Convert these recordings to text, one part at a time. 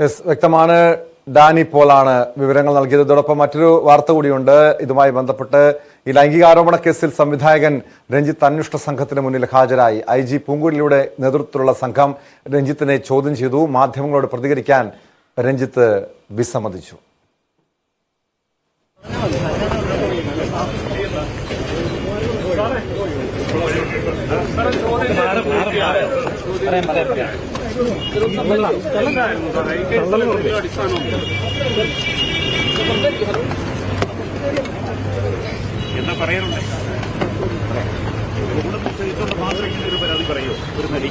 വ്യക്തമാണ്. ഡാനി പോളാണ് വിവരങ്ങൾ നൽകിയത്. ഇതോടൊപ്പം മറ്റൊരു വാർത്ത കൂടിയുണ്ട്. ഇതുമായി ബന്ധപ്പെട്ട് ഈ ലൈംഗികാരോപണ കേസിൽ സംവിധായകൻ രഞ്ജിത്ത് അന്വേഷണ സംഘത്തിന് മുന്നിൽ ഹാജരായി. ഐ ജി പൂങ്കുഴിയുടെ നേതൃത്വത്തിലുള്ള സംഘം രഞ്ജിത്തിനെ ചോദ്യം ചെയ്തു. മാധ്യമങ്ങളോട് പ്രതികരിക്കാൻ രഞ്ജിത്ത് വിസമ്മതിച്ചു. പറയാം പറയാറുണ്ട് ഗുണത്തിൽ ചെയ്തുകൊണ്ട് മാത്രം ഇങ്ങനെ ഒരു പരാതി പറയൂ ഒരു നടി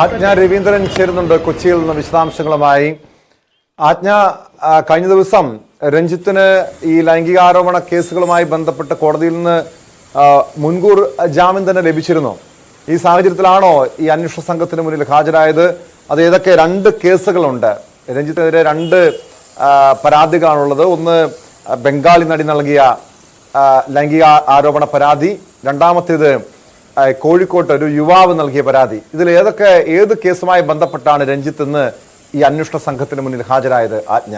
ആജ്ഞ രവീന്ദ്രൻ ചേരുന്നുണ്ട് കൊച്ചിയിൽ നിന്ന് വിശദാംശങ്ങളുമായി. ആജ്ഞ കഴിഞ്ഞ ദിവസം രഞ്ജിത്തിന് ഈ ലൈംഗികാരോപണ കേസുകളുമായി ബന്ധപ്പെട്ട് കോടതിയിൽ നിന്ന് മുൻകൂർ ജാമ്യം തന്നെ ലഭിച്ചിരുന്നു. ഈ സാഹചര്യത്തിലാണോ ഈ അന്വേഷണ സംഘത്തിന് മുന്നിൽ ഹാജരായത്? അത് ഏതൊക്കെ രണ്ട് കേസുകളുണ്ട്? രഞ്ജിത്തിനെതിരെ രണ്ട് പരാതികളാണുള്ളത്. ഒന്ന് ബംഗാളി നടി നൽകിയ ലൈംഗിക ആരോപണ പരാതി. രണ്ടാമത്തേത് കോഴിക്കോട്ട് ഒരു യുവാവ് നൽകിയ പരാതി. ഇതിൽ ഏതൊക്കെ ഏത് കേസുമായി ബന്ധപ്പെട്ടാണ് രഞ്ജിത്ത് ഇന്ന് ഈ അന്വേഷണ സംഘത്തിന് മുന്നിൽ ഹാജരായത്? ആജ്ഞ.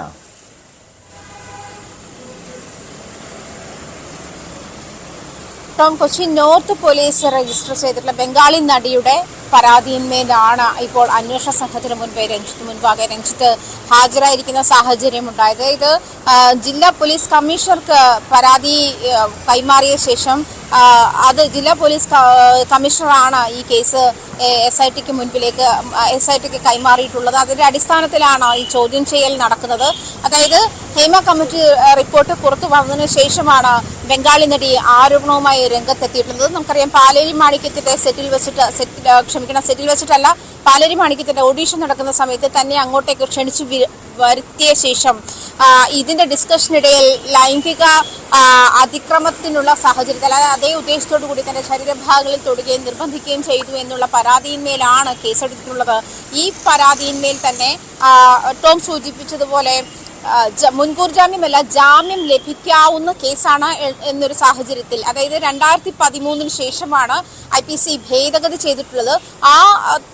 Tom Kochi north police register ചെയ്തിട്ടുള്ള ബംഗാളി നടിയുടെ പരാതിയിന്മേലാണ് ഇപ്പോൾ അന്വേഷണ സംഘത്തിന് മുൻപേ രഞ്ജിത്ത് മുൻപാകെ രഞ്ജിത്ത് ഹാജരായിരിക്കുന്ന സാഹചര്യം ഉണ്ടായത് ഇത് ജില്ലാ പോലീസ് കമ്മീഷണർക്ക് പരാതി കൈമാറിയ ശേഷം അത് ജില്ലാ പോലീസ് കമ്മീഷണറാണ് ഈ കേസ് എസ് ഐ ടിക്ക് മുൻപിലേക്ക് എസ് ഐ ടിക്ക് കൈമാറിയിട്ടുള്ളത്. അതിന്റെ അടിസ്ഥാനത്തിലാണ് ഈ ചോദ്യം ചെയ്യൽ നടക്കുന്നത്. അതായത് ഹേമ കമ്മിറ്റി റിപ്പോർട്ട് പുറത്തു വന്നതിന് ശേഷമാണ് ബംഗാളി നടി ആരോപണവുമായി രംഗത്തെത്തിയിട്ടുള്ളത്. നമുക്കറിയാം പാലേരി മാണിക്യത്തിന്റെ സെറ്റിൽ വെച്ചിട്ട് സെറ്റിൽ ക്ഷമിക്കണം സെറ്റിൽ വെച്ചിട്ടല്ല പാലേരി മാണിക്യത്തിന്റെ ഓഡീഷൻ നടക്കുന്ന സമയത്ത് തന്നെ അങ്ങോട്ടേക്ക് ക്ഷണിച്ചു വരുത്തിയ ശേഷം ഇതിന്റെ ഡിസ്കഷനിടയിൽ ലൈംഗിക അതിക്രമത്തിനുള്ള സാഹചര്യത്തിൽ അതായത് അതേ ഉദ്ദേശത്തോടു കൂടി തന്നെ ശരീരഭാഗങ്ങളിൽ തൊടുകയും നിർബന്ധിക്കുകയും ചെയ്തു എന്നുള്ള പരാതിയിന്മേലാണ് കേസെടുത്തിട്ടുള്ളത്. ഈ പരാതിയിന്മേൽ തന്നെ ടോം സൂചിപ്പിച്ചതുപോലെ മുൻകൂർ ജാമ്യമല്ല ജാമ്യം ലഭിക്കാവുന്ന കേസാണ് എന്നൊരു സാഹചര്യത്തിൽ. അതായത് രണ്ടായിരത്തി പതിമൂന്നിന് ശേഷമാണ് ഐ പി സി ഭേദഗതി ചെയ്തിട്ടുള്ളത്. ആ,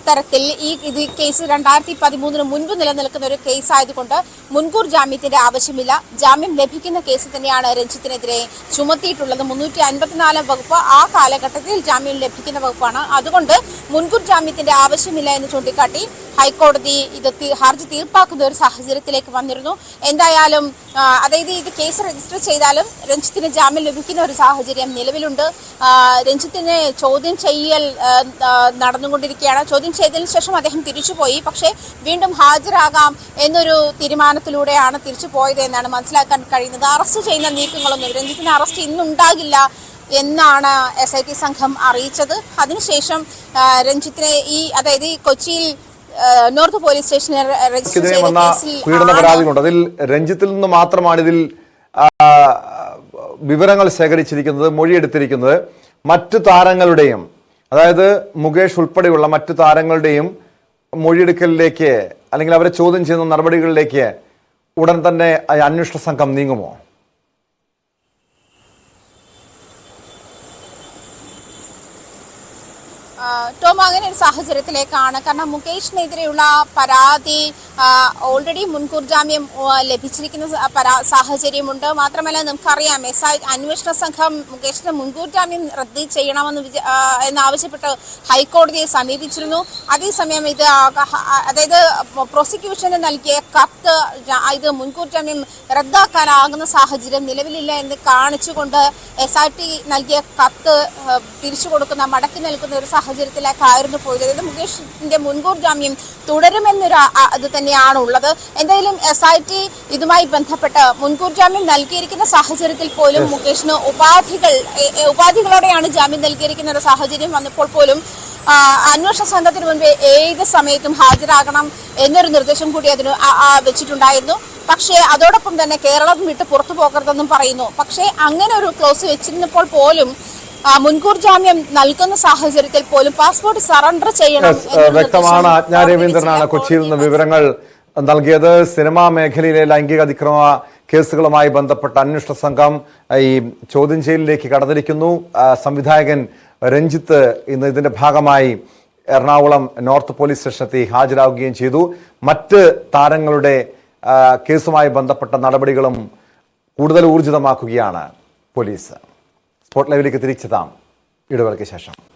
തരത്തിൽ ഈ ഇത് കേസ് രണ്ടായിരത്തി പതിമൂന്നിന് മുൻപ് നിലനിൽക്കുന്ന ഒരു കേസ് ആയതുകൊണ്ട് മുൻകൂർ ജാമ്യത്തിന്റെ ആവശ്യമില്ല. ജാമ്യം ലഭിക്കുന്ന കേസ് തന്നെയാണ് രഞ്ജിത്തിനെതിരെ ചുമത്തിയിട്ടുള്ളത്. മുന്നൂറ്റി അൻപത്തിനാലാം വകുപ്പ് ആ കാലഘട്ടത്തിൽ ജാമ്യം ലഭിക്കുന്ന വകുപ്പാണ്. അതുകൊണ്ട് മുൻകൂർ ജാമ്യത്തിന്റെ ആവശ്യമില്ല എന്ന് ചൂണ്ടിക്കാട്ടി ഹൈക്കോടതി ഇത് ഹർജി തീർപ്പാക്കുന്ന ഒരു സാഹചര്യത്തിലേക്ക് വന്നിരുന്നു. എന്തായാലും അതായത് ഇത് കേസ് രജിസ്റ്റർ ചെയ്താലും രഞ്ജിത്തിന് ജാമ്യം ലഭിക്കുന്ന ഒരു സാഹചര്യം നിലവിലുണ്ട്. രഞ്ജിത്തിനെ ചോദ്യം ചെയ്യൽ നടന്നുകൊണ്ടിരിക്കുകയാണ്. ചോദ്യം ചെയ്തതിനു ശേഷം അദ്ദേഹം തിരിച്ചുപോയി. പക്ഷേ വീണ്ടും ഹാജരാകാം എന്നൊരു തീരുമാനത്തിലൂടെയാണ് തിരിച്ചു പോയത് എന്നാണ് മനസ്സിലാക്കാൻ കഴിയുന്നത്. അറസ്റ്റ് ചെയ്യുന്ന നീക്കങ്ങളൊന്നും രഞ്ജിത്തിന് അറസ്റ്റ് ഇന്നുണ്ടാകില്ല എന്നാണ് എസ് ഐ ടി സംഘം അറിയിച്ചത്. അതിനുശേഷം രഞ്ജിത്തിനെ ഈ അതായത് കൊച്ചിയിൽ നോർത്ത് പോലീസ് സ്റ്റേഷനിൽ രജിസ്റ്റർ ചെയ്ത വന്ന കേസിൽ പീഡന പരാതികളുണ്ട് അതിൽ രഞ്ജിത്തിൽ നിന്ന് മാത്രമാണ് ഇതിൽ വിവരങ്ങൾ ശേഖരിച്ചിരിക്കുന്നത് മൊഴിയെടുത്തിരിക്കുന്നത്. മറ്റു താരങ്ങളുടെയും അതായത് മുകേഷ് ഉൾപ്പെടെയുള്ള മറ്റു താരങ്ങളുടെയും മൊഴിയെടുക്കലിലേക്ക് അല്ലെങ്കിൽ അവരെ ചോദ്യം ചെയ്യുന്ന നടപടികളിലേക്ക് ഉടൻ തന്നെ അന്വേഷണ സംഘം നീങ്ങുമോ? ടോം അങ്ങനെ ഒരു സാഹചര്യത്തിലേക്കാണ്. കാരണം മുകേഷിനെതിരെയുള്ള പരാതി ഓൾറെഡി മുൻകൂർ ജാമ്യം ലഭിച്ചിരിക്കുന്ന പരാ- സാഹചര്യമുണ്ട്. മാത്രമല്ല നമുക്കറിയാം എസ് ഐ അന്വേഷണ സംഘം മുകേഷിന് മുൻകൂർ ജാമ്യം റദ്ദ് ചെയ്യണമെന്ന് എന്നാവശ്യപ്പെട്ട് ഹൈക്കോടതിയെ സമീപിച്ചിരുന്നു. അതേസമയം ഇത് അതായത് പ്രോസിക്യൂഷന് നൽകിയ കത്ത് ഇത് മുൻകൂർ ജാമ്യം റദ്ദാക്കാനാകുന്ന സാഹചര്യം നിലവിലില്ല എന്ന് കാണിച്ചുകൊണ്ട് എസ് ആർ ടി നൽകിയ കത്ത് തിരിച്ചു കൊടുക്കുന്ന മടക്കി നൽകുന്ന ഒരു സാഹചര്യത്തിൽ സാഹചര്യത്തിലേക്കായിരുന്നു പോയത്. അതായത് മുകേഷിന്റെ മുൻകൂർ ജാമ്യം തുടരുമെന്നൊരു അത് തന്നെയാണ് ഉള്ളത് എന്തായാലും എസ് ഐ ടി ഇതുമായി ബന്ധപ്പെട്ട് മുൻകൂർ ജാമ്യം നൽകിയിരിക്കുന്ന സാഹചര്യത്തിൽ പോലും മുകേഷിന് ഉപാധികൾ ഉപാധികളോടെയാണ് ജാമ്യം നൽകിയിരിക്കുന്ന ഒരു സാഹചര്യം വന്നപ്പോൾ പോലും അന്വേഷണ സംഘത്തിന് മുൻപ് ഏത് സമയത്തും ഹാജരാകണം എന്നൊരു നിർദ്ദേശം കൂടി അതിന് വെച്ചിട്ടുണ്ടായിരുന്നു. പക്ഷേ അതോടൊപ്പം തന്നെ കേരളം വിട്ട് പുറത്തു പോകരുതെന്നും പറയുന്നു. പക്ഷേ അങ്ങനെ ഒരു ക്ലോസ് വെച്ചിരുന്നപ്പോൾ പോലും മുൻകൂർ ജാമ്യം നൽകുന്ന സാഹചര്യത്തിൽ പോലും പാസ്പോർട്ട് സറണ്ടർ ചെയ്യണം വ്യക്തമാണ്. ആജ്ഞാ രവീന്ദ്രനാണ്. കൊച്ചിയിൽ നിന്ന് വിവരങ്ങൾ നൽകിയത്. സിനിമാ മേഖലയിലെ ലൈംഗിക അതിക്രമ കേസുകളുമായി ബന്ധപ്പെട്ട അന്വേഷണ സംഘം ഈ ചോദ്യം ചെയ്യലിലേക്ക് കടന്നിരിക്കുന്നു. സംവിധായകൻ രഞ്ജിത്ത് ഇന്ന് ഇതിന്റെ ഭാഗമായി എറണാകുളം നോർത്ത് പോലീസ് സ്റ്റേഷനെത്തി ഹാജരാകുകയും ചെയ്തു. മറ്റ് താരങ്ങളുടെ കേസുമായി ബന്ധപ്പെട്ട നടപടികളും കൂടുതൽ ഊർജിതമാക്കുകയാണ് പോലീസ്. സ്പോട്ട് ലൈവിലേക്ക് തിരിച്ചെത്താം. ഇടവേളയ്ക്ക് ശേഷം.